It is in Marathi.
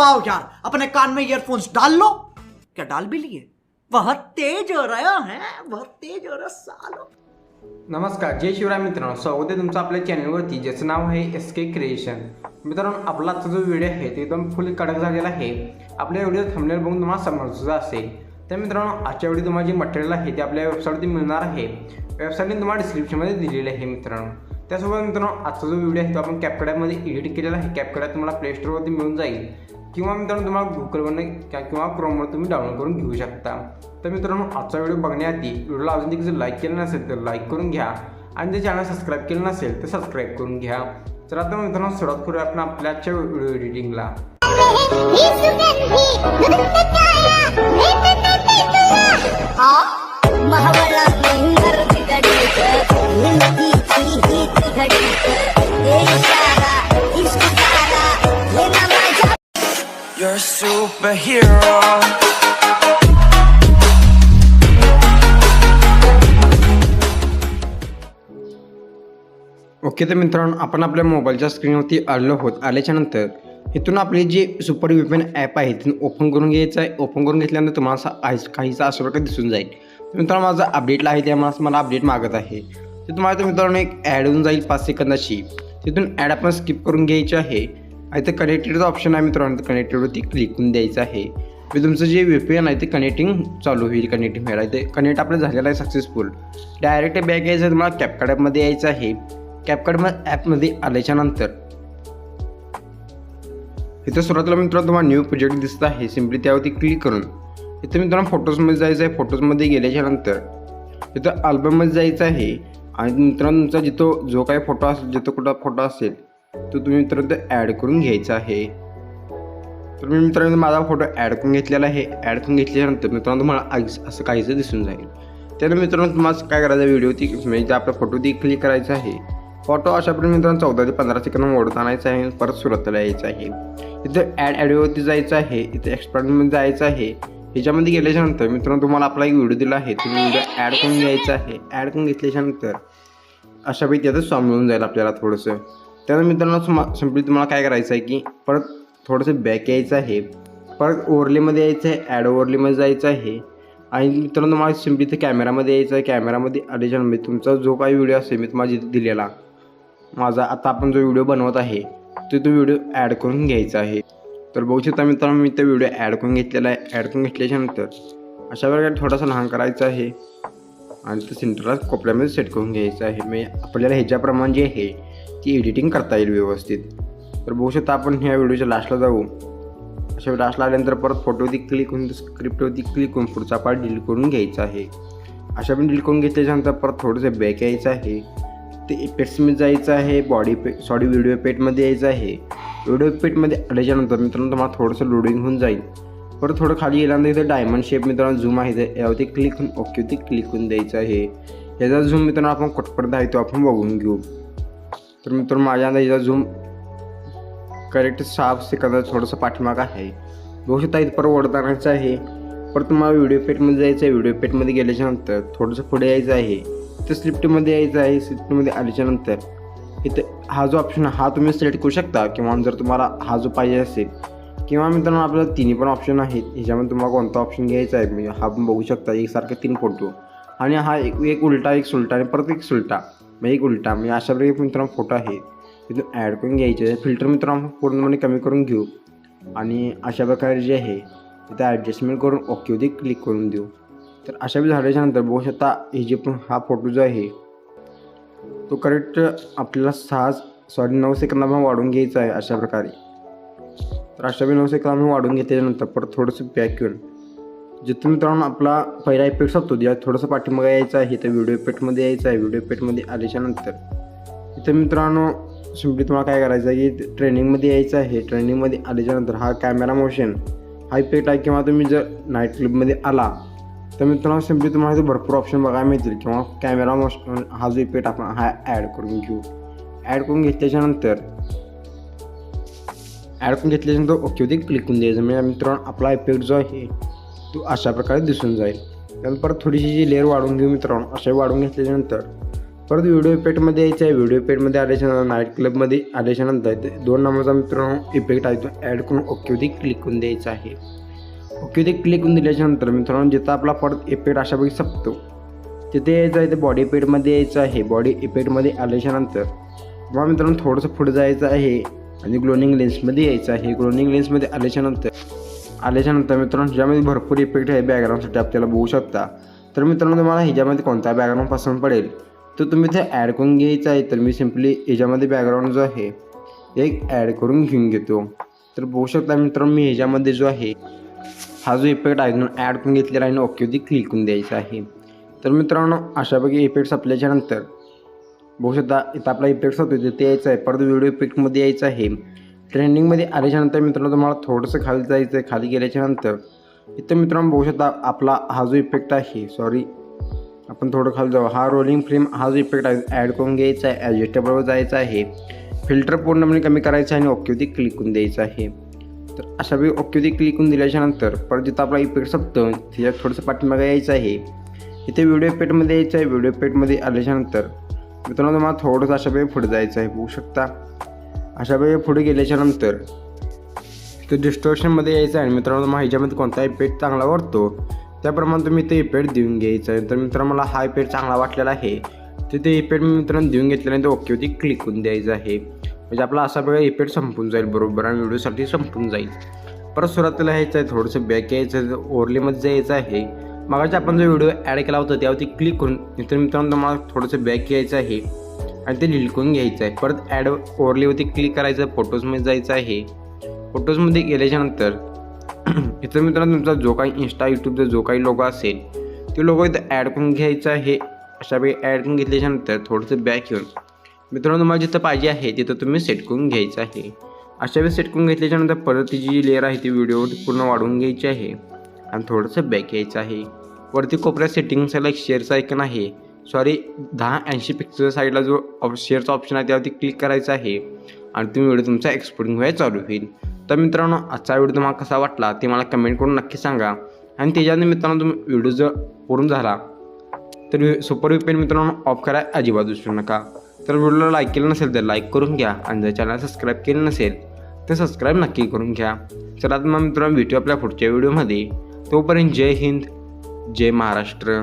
आओ यार अपने कान में ईयरफोन्स डाल लो। क्या डाल भी लिए? बहुत तेज हो रहा है बहुत तेज हो रहा सालो। नमस्कार जय शिवराय मित्रांनो स्वागत आहे तुमचं आपल्या चॅनलवरती ज्याचं नाव आहे एस के क्रिएशन मित्रांनो आपला आजचा जो व्हिडिओ आहे तो एकदम फुल कडक झालेला आहे. आपल्या व्हिडिओ थंबनेल बघून तुम्हाला समजलं असेल. तर मित्रांनो आजच्या व्हिडिओ तुम्हाला जे मटेरियल आहे ते आपल्या वेबसाईटवरती मिळणार आहे. वेबसाईट तुम्हाला डिस्क्रिप्शनमध्ये दिलेली आहे मित्रांनो. त्यासोबत मित्रांनो आजचा जो व्हिडिओ आहे तो आपण कॅपकड्यामध्ये एडिट केलेला आहे. कॅपकड्या तुम्हाला प्ले स्टोरवरती मिळून जाईल. किंवा मित्रांनो तुम्हाला गुगलवरनं किंवा क्रोमवर तुम्ही डाउनलोड करून घेऊ शकता. तर मित्रांनो आजचा व्हिडिओ बघण्याआधी व्हिडिओला अजून देखील जर लाईक केलं नसेल तर लाईक करून घ्या. आणि जर चॅनल सबस्क्राईब केलं नसेल तर सबस्क्राईब करून घ्या. तर आता मित्रांनो सुरुवात करूया आपण आपल्या आजच्या व्हिडिओ एडिटिंगला महावळा superhero. ओके तर मित्रांनो आपण आपल्या मोबाईलच्या स्क्रीनवरती आलो होत आल्याच्यानंतर इथून आपली जी सुपर विपेन ॲप आहे तिथून ओपन करून घ्यायचं आहे. ओपन करून घेतल्यानंतर तुम्हाला असा आईस काहीचा अशा दिसून जाईल. मित्रांनो माझा अपडेटला आहे त्यामुळे मला अपडेट मागत आहे. ते तुम्हाला तर मित्रांनो एक ॲड होऊन जाईल पाच सेकंदाची. तिथून ॲड आपण स्किप करून घ्यायची आहे. आणि ते कनेक्टेडचा ऑप्शन आहे मित्रांनो. कनेक्टेडवरती क्लिक करून द्यायचं आहे. मी तुमचं जे व्ही पी एन आहे ते कनेक्टिंग चालू होईल. कनेक्टिंग व्हायला. ते कनेक्ट आपलं झालेलं आहे सक्सेसफुल डायरेक्ट बॅग यायचं आहे तुम्हाला कॅपकार्ड ॲपमध्ये यायचं आहे. कॅपकार्ड ॲपमध्ये आल्याच्यानंतर. इथं सुरुवातीला मित्रांनो तुम्हाला न्यू प्रोजेक्ट दिसत आहे. सिम्पली त्यावरती क्लिक करून. इथं मित्रांनो फोटोजमध्ये जायचं आहे. फोटोजमध्ये गेल्याच्यानंतर. इथं अल्बममध्ये जायचं आहे. आणि मित्रांनो तुमचा जिथं जो काही फोटो असेल जिथं कुठं फोटो असेल तो तुम्ही मित्रांनो ॲड करून घ्यायचा आहे. तर मी मित्रांनो माझा फोटो ॲड करून घेतलेला आहे. ॲड करून घेतल्यानंतर मित्रांनो तुम्हाला आईस असं काहीचं दिसून जाईल. त्यानंतर मित्रांनो तुम्हाला काय करायचं व्हिडिओ ती म्हणजे आपला फोटो ती क्लिक करायचा आहे. फोटो अशा प्रकारे मित्रांनो चौदा ते पंधरा सेकंद ओढत आणायचं आहे परत सुरुवातीला यायचं आहे. इथं ॲड ॲडिओवरती जायचं आहे. इथं एक्सपर्टमध्ये जायचं आहे. ह्याच्यामध्ये गेल्याच्यानंतर मित्रांनो तुम्हाला आपला एक व्हिडिओ दिला आहे. तुम्ही व्हिडिओ ॲड करून घ्यायचा आहे. ॲड करून घेतल्याच्यानंतर अशापैकी त्याचं सॉंग मिळून जाईल आपल्याला थोडंसं. त्यानंतर मित्रांनो सिम्पली तुम्हाला काय करायचं आहे की परत थोडंसं बॅक यायचं आहे. परत ओव्हरलेमध्ये यायचं आहे ॲड ओव्हरलेमध्ये जायचं आहे. आणि मित्रांनो तुम्हाला सिम्पली ते कॅमेरामध्ये यायचं आहे. कॅमेरामध्ये आल्याच्यानंतर म्हणजे तुमचा जो काही व्हिडिओ असेल मी तुम्हाला जिथे दिलेला माझा आता आपण जो व्हिडिओ बनवत आहे तो तो व्हिडिओ ॲड करून घ्यायचा आहे. तर बघू शकता मित्रांनो मी तो व्हिडिओ ॲड करून घेतलेला आहे. ॲड करून घेतल्याच्यानंतर अशा प्रकारे थोडासा लहान करायचा आहे. आणि तो सेंटरला कोपऱ्यामध्ये सेट करून घ्यायचं आहे. म्हणजे आपल्याला ह्याच्याप्रमाणे जे आहे ती एडिटिंग करता येईल व्यवस्थित. तर बघू शकता आपण ह्या व्हिडिओच्या लास्टला जाऊ. अशा लास्टला आल्यानंतर परत फोटोवरती क्लिक होऊन स्क्रिप्टवरती क्लिक होऊन पुढचा पार्ट डिलीट करून घ्यायचा आहे. अशा पण डिलीट करून घेतल्याच्यानंतर परत थोडंसं बॅक यायचं आहे. ते इफेक्ट्समध्ये जायचं आहे बॉडी पे सॉरी व्हिडिओ पेटमध्ये यायचं आहे. व्हिडिओ पेटमध्ये आल्याच्यानंतर मित्रांनो तुम्हाला थोडंसं लोडिंग होऊन जाईल. परत थोडं खाली गेल्यानंतर इथं डायमंड शेप मित्रांनो झूम आहे. ते यावरती क्लिक होऊन ओकेवरती क्लिक होऊन द्यायचं आहे. याचा झूम मित्रांनो आपण कुठपर्यंत आहे तो आपण बघून घेऊ. तर मित्र माझ्या अंदाज झूम करेक्ट सहा सेकंदात थोडंसं पाठीमागं आहे. बघू शकता इथं परत ओढतानाचं आहे. परत तुम्हाला व्हिडिओ पेटमध्ये जायचं आहे. व्हिडिओ पेटमध्ये गेल्याच्यानंतर थोडंसं पुढे यायचं आहे. इथं स्लिफ्टमध्ये यायचं आहे. स्लिफ्टमध्ये आल्याच्यानंतर इथं हा जो ऑप्शन हा तुम्ही सिलेक्ट करू शकता. किंवा जर तुम्हाला हा जो पाहिजे असेल किंवा मित्रांनो आपल्याला तिन्ही पण ऑप्शन आहेत. ह्याच्यामध्ये तुम्हाला कोणता ऑप्शन घ्यायचा आहे म्हणजे हा पण बघू शकता. एकसारखे तीन फोटो आणि हा एक एक उलटा एक सुलटा आणि परत एक सुलटा. मग एक उलटा म्हणजे अशा प्रकारे मित्रांनो फोटो आहे तिथून ॲड करून घ्यायचे. फिल्टर मित्रांनो पूर्णपणे कमी करून घेऊ. आणि अशा प्रकारे जे आहे तिथं ॲडजस्टमेंट करून ओकेवरती क्लिक करून देऊ. तर अशा झाल्याच्या झाल्याच्यानंतर बघू शकता हे जे पण हा फोटो जो आहे तो करेक्ट आपल्याला सहा सॉरी नऊ सेकंदामध्ये वाढून घ्यायचा आहे अशा प्रकारे. तर अशा बी नऊ सेकंदामध्ये वाढून घेतल्यानंतर परत थोडंसं बॅक येऊन जिथून मित्रांनो आपला पहिला इफेक्ट असतो ज्या थोडंसं पाठिंबा यायचं आहे तर व्हिडिओ इफेक्टमध्ये यायचं आहे. व्हिडिओ इफेक्टमध्ये आल्याच्यानंतर इथं मित्रांनो सिम्पली तुम्हाला काय करायचं आहे की ट्रेनिंगमध्ये यायचं आहे. ट्रेनिंगमध्ये आल्याच्यानंतर हा कॅमेरा मोशन हा इफेक्ट आहे किंवा तुम्ही जर नाईट क्लिपमध्ये आला तर मित्रांनो सिम्पली तुम्हाला इथे भरपूर ऑप्शन बघायला मिळतील. किंवा कॅमेरा मोशन हा जो इफेक्ट आपण हा ॲड करून घेऊ. ॲड करून घेतल्याच्यानंतर ॲड करून घेतल्याच्यानंतर ओकेवरती क्लिक करून द्यायचं. म्हणजे मित्रांनो आपला इफेक्ट जो आहे तो अशा प्रकारे दिसून जाईल. त्यानंतर परत थोडीशी जी लेअर वाढून घेऊ मित्रांनो असे वाढून घेतल्याच्यानंतर परत व्हिडिओ इफेक्टमध्ये यायचं आहे. व्हिडिओ इफेक्टमध्ये आल्याच्यानंतर नाईट क्लबमध्ये आल्याच्यानंतर ते दोन नंबरचा मित्रांनो इफेक्ट आहे तो ॲड करून ओकेवरती क्लिक करून द्यायचा आहे. ओकेवरती क्लिक करून दिल्याच्यानंतर मित्रांनो जिथं आपला परत इफेक्ट अशापैकी संपतो तिथे यायचं आहे ते बॉडी इफेक्टमध्ये यायचं आहे. बॉडी इफेक्टमध्ये आल्याच्यानंतर मग मित्रांनो थोडंसं पुढे जायचं आहे आणि ग्लोनिंग लेन्समध्ये यायचं आहे. ग्लोनिंग लेन्समध्ये आल्याच्यानंतर आल्याच्यानंतर मित्रांनो ह्याच्यामध्ये भरपूर इफेक्ट आहे बॅकग्राऊंडसाठी आपल्याला बघू शकता. तर मित्रांनो तुम्हाला ह्याच्यामध्ये कोणता बॅकग्राऊंड पसंत पडेल? तर तुम्ही ते ॲड करून घ्यायचं आहे. तर मी सिम्पली ह्याच्यामध्ये बॅकग्राऊंड जो आहे एक ॲड करून घेऊन घेतो. तर बघू शकता मित्रांनो मी ह्याच्यामध्ये जो आहे हा जो इफेक्ट आहे ॲड करून घेतलेला आहे आणि ओकेवरती क्लिक करून द्यायचा आहे. तर मित्रांनो अशापैकी इफेक्ट्स आपल्याच्यानंतर बघू शकता इथं आपला इफेक्ट्स होतो तिथे यायचं आहे. परत व्हिडिओ इफेक्टमध्ये यायचं आहे. ट्रेंडिंगमध्ये आल्याच्यानंतर मित्रांनो तुम्हाला थोडंसं खाली जायचं आहे. खाली गेल्याच्यानंतर इथं मित्रांनो बघू शकता आपला हा जो इफेक्ट आहे सॉरी आपण थोडं खाली जाऊ. हा रोलिंग फ्रेम हा जो इफेक्ट आहे ॲड करून घ्यायचा आहे ॲडजस्टेबलवर जायचं आहे. फिल्टर पूर्णपणे कमी करायचं आहे आणि ओकेवरती क्लिक करून द्यायचं आहे. तर अशा वेळी ओकेवरती क्लिक करून दिल्याच्यानंतर परत जिथं आपला इफेक्ट संपतो त्याच्यात थोडंसं पाठीमागे यायचं आहे. इथे व्हिडिओ इफेक्टमध्ये यायचं आहे. व्हिडिओ इफेक्टमध्ये आल्याच्यानंतर मित्रांनो तुम्हाला थोडंसं अशा वेळी पुढे जायचं आहे. बघू शकता. अशा वेळी पुढे गेल्याच्यानंतर तर डिस्ट्रक्शनमध्ये यायचं आहे आणि मित्रांनो तुम्हाला ह्याच्यामध्ये कोणता इफेक्ट चांगला वाटतो त्याप्रमाणे तुम्ही ते इफेक्ट देऊन घ्यायचं. आहे तर मित्रांनो मला हा इफेक्ट चांगला वाटलेला आहे. तर ते इफेक्ट मी मित्रांनो देऊन घेतल्यानंतर ओकेवरती क्लिक करून द्यायचं आहे. म्हणजे आपला असा वेगळा इफेक्ट संपून जाईल बरोबर? आणि व्हिडिओसाठी संपून जाईल. परत सुरुवातीला यायचं आहे थोडंसं बॅक यायचं आहे ओरलीमध्ये जायचं आहे. मागाच्या आपण जो व्हिडिओ ॲड केला होता त्यावरती क्लिक करून तर मित्रांनो तुम्हाला थोडंसं बॅक यायचं आहे. आणि ते लिलकून घ्यायचं आहे. परत ॲड ओरलीवरती क्लिक करायचं फोटोजमध्ये जायचं आहे. फोटोजमध्ये गेल्याच्यानंतर इथं मित्रांनो तुमचा जो काही इंस्टा यूट्यूबचा जो काही लोगो असेल ते लोगो इथं ॲड करून घ्यायचा आहे. अशावेळी ॲड करून घेतल्याच्यानंतर थोडंसं बॅक येऊन मित्रांनो तुम्हाला जिथं पाहिजे आहे तिथं तुम्ही सेट करून घ्यायचं आहे. अशा वेळी सेट करून घेतल्याच्यानंतर परत ती जी लेअर आहे ती व्हिडिओवर पूर्ण वाढवून घ्यायची आहे. आणि थोडंसं बॅक यायचं आहे. वरती कोपऱ्यात सेटिंग्सला एक शेअरचं ऐकन आहे. सॉरी दहा ऐंशी पिक्सेलच्या साईडला जो ऑप शेअरचा ऑप्शन आहे त्यावरती क्लिक करायचं आहे. आणि तुम्ही व्हिडिओ तुमचा एक्सपोर्टिंग व्हायला चालू होईल. तर मित्रांनो आजचा व्हिडिओ तुम्हाला कसा वाटला ते मला कमेंट करून नक्की सांगा. आणि त्याच्याने मित्रांनो तुम्ही व्हिडिओ जर पूर्ण झाला तर सुपर पेन मित्रांनो ऑफ करायला अजिबात विसरू नका. तर व्हिडिओला लाईक केलं नसेल तर लाईक करून घ्या. आणि जर चॅनल सबस्क्राईब केलं नसेल तर सबस्क्राईब नक्की करून घ्या. चला तर मग मित्रांनो भेटू आपल्या पुढच्या व्हिडिओमध्ये तोपर्यंत जय हिंद जय महाराष्ट्र.